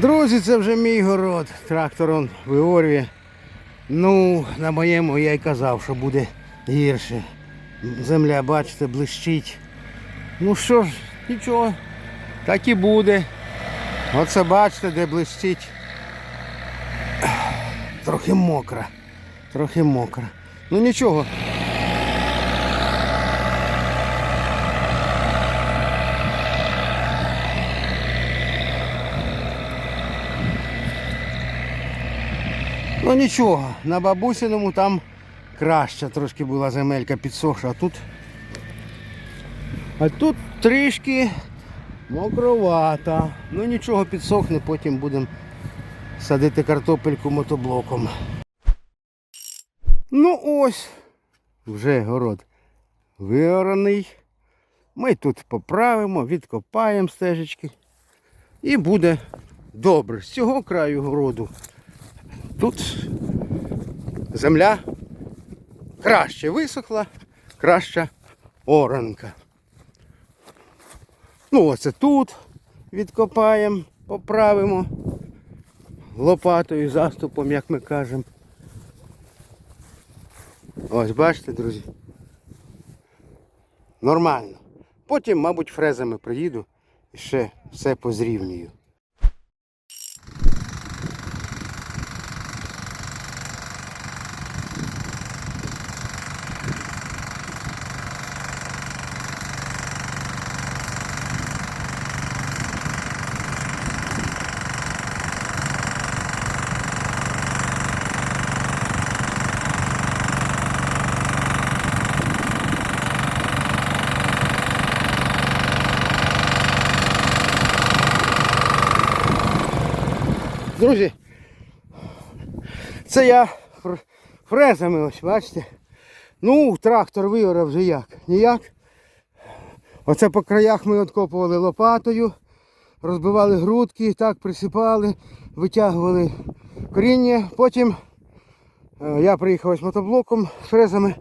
Друзі, це вже мій город. Трактор он виорює. Ну, на моєму я й казав, що буде гірше. Земля, бачите, блищить. Ну що ж, нічого, так і буде. Оце бачите, де блищить. Трохи мокра. Трохи мокра. Ну нічого. Ну нічого, на бабусиному там краща трошки була земелька підсохша, а тут. А тут трішки мокровата. Ну нічого підсохне, потім будемо садити картопельку мотоблоком. Ну ось, вже город виораний. Ми тут поправимо, відкопаємо стежечки. І буде добре. З цього краю городу Тут земля краще висохла, краща оранка. Ну, оце тут відкопаємо, поправимо лопатою, заступом, як ми кажемо. Ось, бачите, друзі. Нормально. Потім, мабуть, фрезами приїду і ще все позрівнюю. Друзі, це я фрезами ось, бачите. Ну, трактор виорав вже як? Ніяк. Оце по краях ми откопували лопатою, розбивали грудки, так присипали, витягували коріння. Потім е, я приїхав ось мотоблоком з фрезами.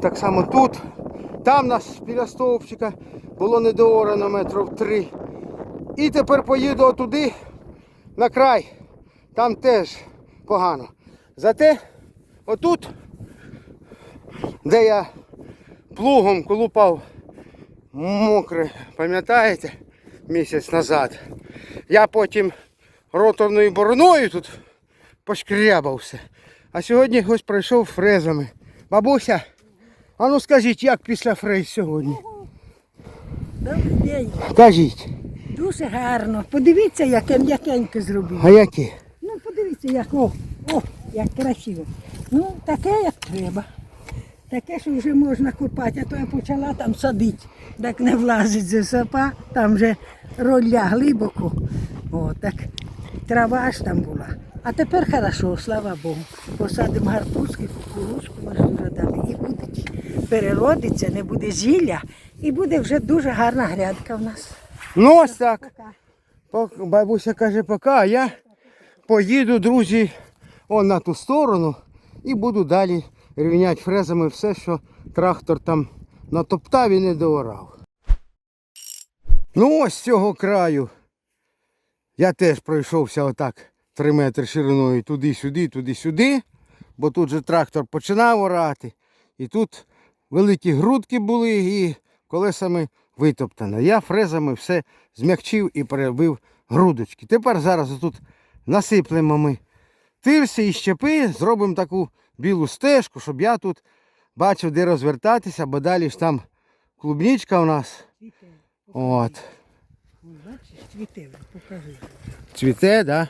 Так само тут. Там нас біля стовпчика було недоорано метрів три. І тепер поїду отуди на край. Там теж погано. Зате отут, де я плугом колупав мокре, пам'ятаєте, місяць назад. Я потім роторною бороною тут пошкрябався. А сьогодні ось пройшов фрезами. Бабуся, а ну скажіть, як після фрез сьогодні? Добрий день. Кажіть, Дуже гарно. Подивіться, яке м'якеньке зробили. а які? Ну, як о, о, як красиво. Ну, таке, як треба. Таке, що вже можна купати, а то я почала там садити. Так не влазить за сапа, там вже ролля глибоко. О, так трава аж там була. А тепер хорошо, слава Богу. Посадимо гарбузки, кукурузку, дали. І буде переродиться, не буде зілля, і буде вже дуже гарна грядка в нас. Ну ось так. Пока. Бабуся каже, поки, а я поїду, друзі, он на ту сторону і буду далі рівняти фрезами все, що трактор там натоптав і не доорав. Ну ось з цього краю. Я теж пройшовся отак 3 метри шириною туди-сюди, туди-сюди, бо тут же трактор починав орати. І тут великі грудки були і колесами витоптано. Я фрезами все змягчив і перебив грудочки. Тепер зараз тут насиплемо ми тирси і щепи, зробимо таку білу стежку, щоб я тут бачив, де розвертатися, бо далі ж там клубничка у нас. От. Бачиш, цвіте, покажи. Цвіте, да?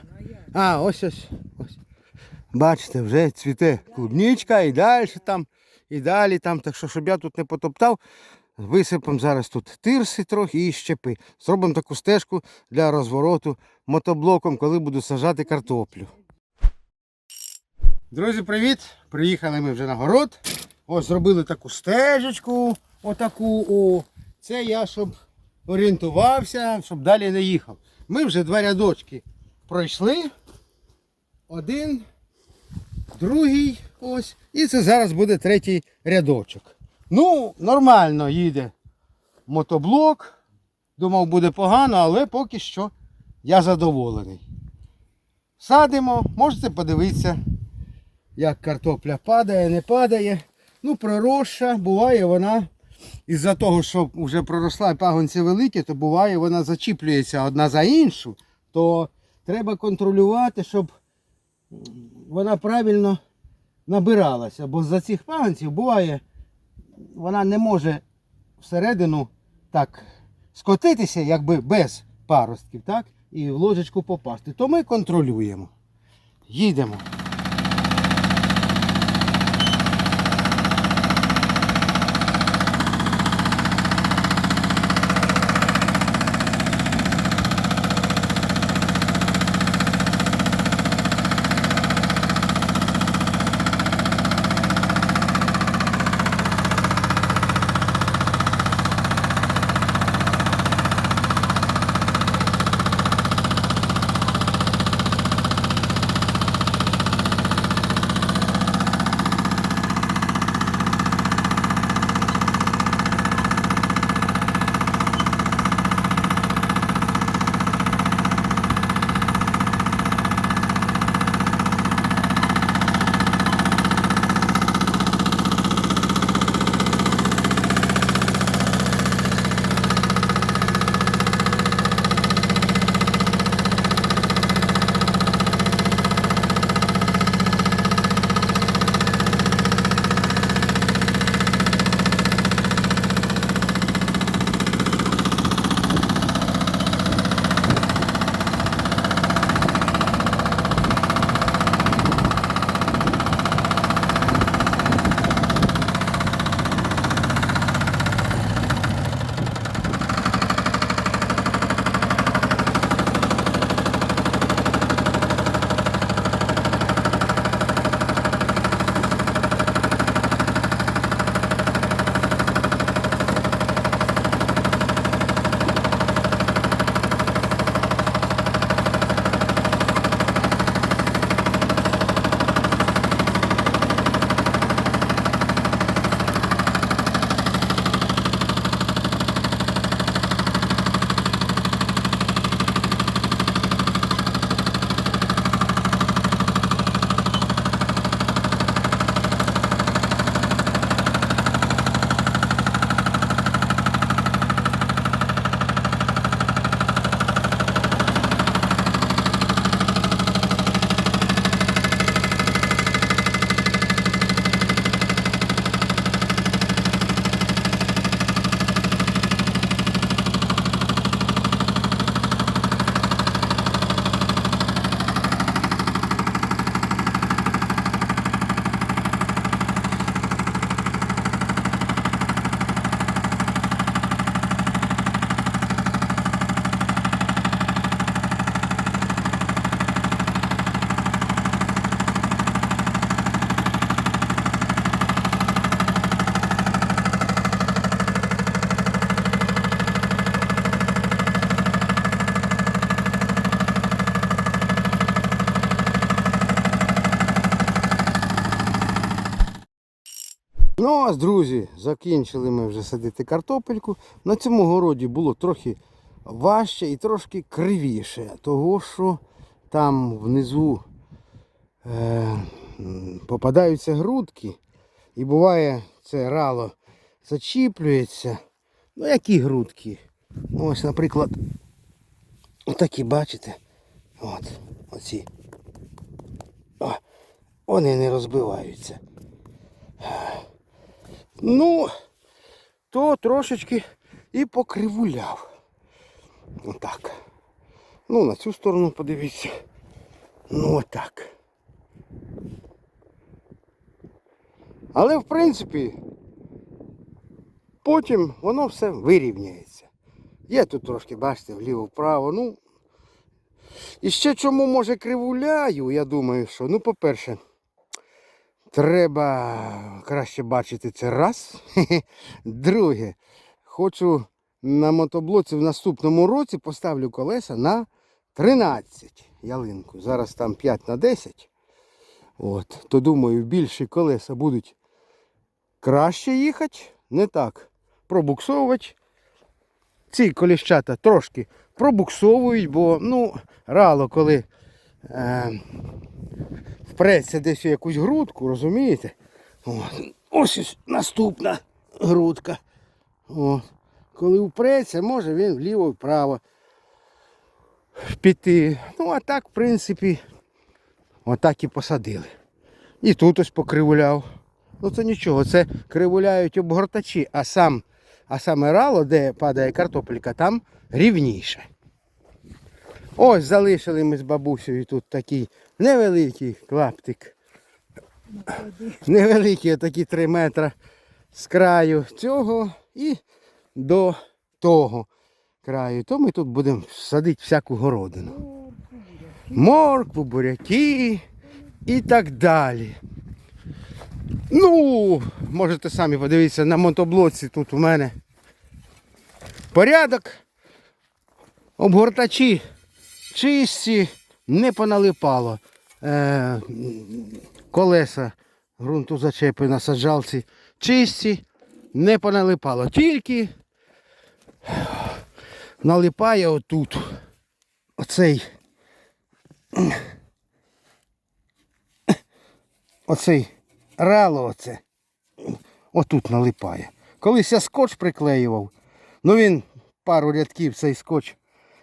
А, ось ось. ось. Бачите, вже цвіте клубничка і далі там, і далі там. Так що, щоб я тут не потоптав, висипемо зараз тут тирси трохи і щепи. Зробимо таку стежку для розвороту мотоблоком, коли буду сажати картоплю. Друзі, привіт! Приїхали ми вже на город. Ось зробили таку стежечку. Отаку. О. Це я, щоб орієнтувався, щоб далі не їхав. Ми вже два рядочки пройшли. Один, другий ось. І це зараз буде третій рядочок. Ну, нормально їде мотоблок. Думав, буде погано, але поки що я задоволений. садимо, можете подивитися, як картопля падає, не падає. Ну, проросша, буває вона. Із-за того, що вже проросла пагонці великі, то буває вона зачіплюється одна за іншу, то треба контролювати, щоб вона правильно набиралася. Бо за цих пагонців буває, вона не може всередину так скотитися, якби без паростків, так? І в ложечку попасти. То ми контролюємо. Їдемо. Ну ось, друзі, закінчили ми вже садити картопельку. На цьому городі було трохи важче і трошки кривіше, того що там внизу е, попадаються грудки, і буває це рало зачіплюється. Ну які грудки? Ось, наприклад, отакі, бачите? От, оці. О, вони не розбиваються. Ну, то трошечки і покривуляв. Отак. Ну, на цю сторону подивіться. Ну, отак. Але в принципі, потім воно все вирівняється. Є тут трошки, бачите, вліво-вправо. Ну, і ще чому може кривуляю, я думаю, що, ну, по-перше, Треба краще бачити це раз. Друге, хочу на мотоблоці в наступному році поставлю колеса на 13 ялинку. Зараз там 5 на 10. От, то думаю, більші колеса будуть краще їхати, не так пробуксовувати. Ці коліщата трошки пробуксовують, бо ну, рало, коли е, впреться десь у якусь грудку, розумієте? От. Ось ось наступна грудка. От. Коли впреться, може він вліво-вправо піти. Ну, а так, в принципі, отак і посадили. І тут ось покривуляв. Ну це нічого, це кривуляють обгортачі, а сам, а саме рало, де падає картопелька, там рівніше. Ось залишили ми з бабусею тут такий невеликий клаптик. Невеликий, такі 3 метри з краю цього і до того краю. То ми тут будемо садити всяку городину. Моркву, буряки і так далі. Ну, можете самі подивитися на мотоблоці тут у мене порядок. Обгортачі чисті, не поналипало. Е, колеса ґрунту зачепи на саджалці чисті, не поналипало. Тільки налипає отут. Оцей. Оцей рало оце. Отут налипає. Колись я скотч приклеював, ну він пару рядків цей скотч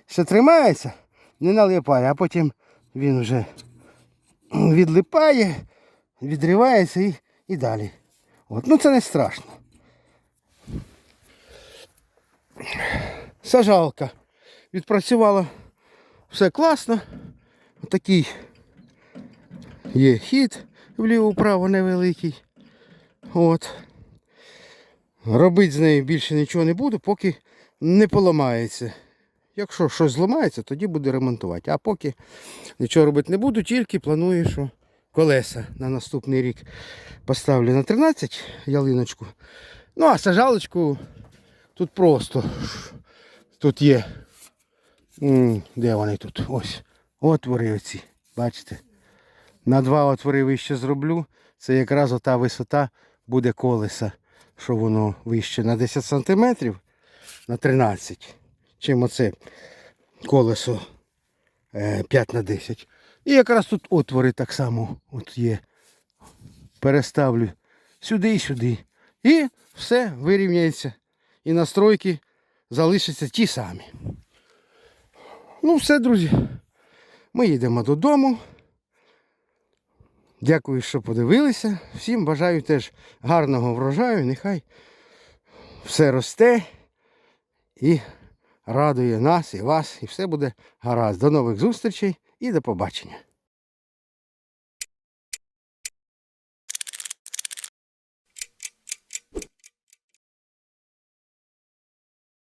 ще тримається, не налипає, а потім він вже відлипає, відривається і, і далі. От. Ну це не страшно. Сажалка. Відпрацювала все класно. Такий є хід вліво-вправо невеликий. От. Робити з нею більше нічого не буду, поки не поламається. Якщо щось зламається, тоді буду ремонтувати. А поки нічого робити не буду, тільки планую, що колеса на наступний рік поставлю на 13 ялиночку. Ну а сажалочку тут просто. Тут є. Де вони тут? Ось. Отвори оці. Бачите? На два отвори вище зроблю. Це якраз ота висота буде колеса, що воно вище на 10 см на 13 чим оце колесо е, 5 на 10. І якраз тут отвори так само от є. Переставлю сюди і сюди. І все вирівняється. І настройки залишаться ті самі. Ну все, друзі. Ми їдемо додому. Дякую, що подивилися. Всім бажаю теж гарного врожаю. Нехай все росте і радує нас і вас. І все буде гаразд. До нових зустрічей і до побачення.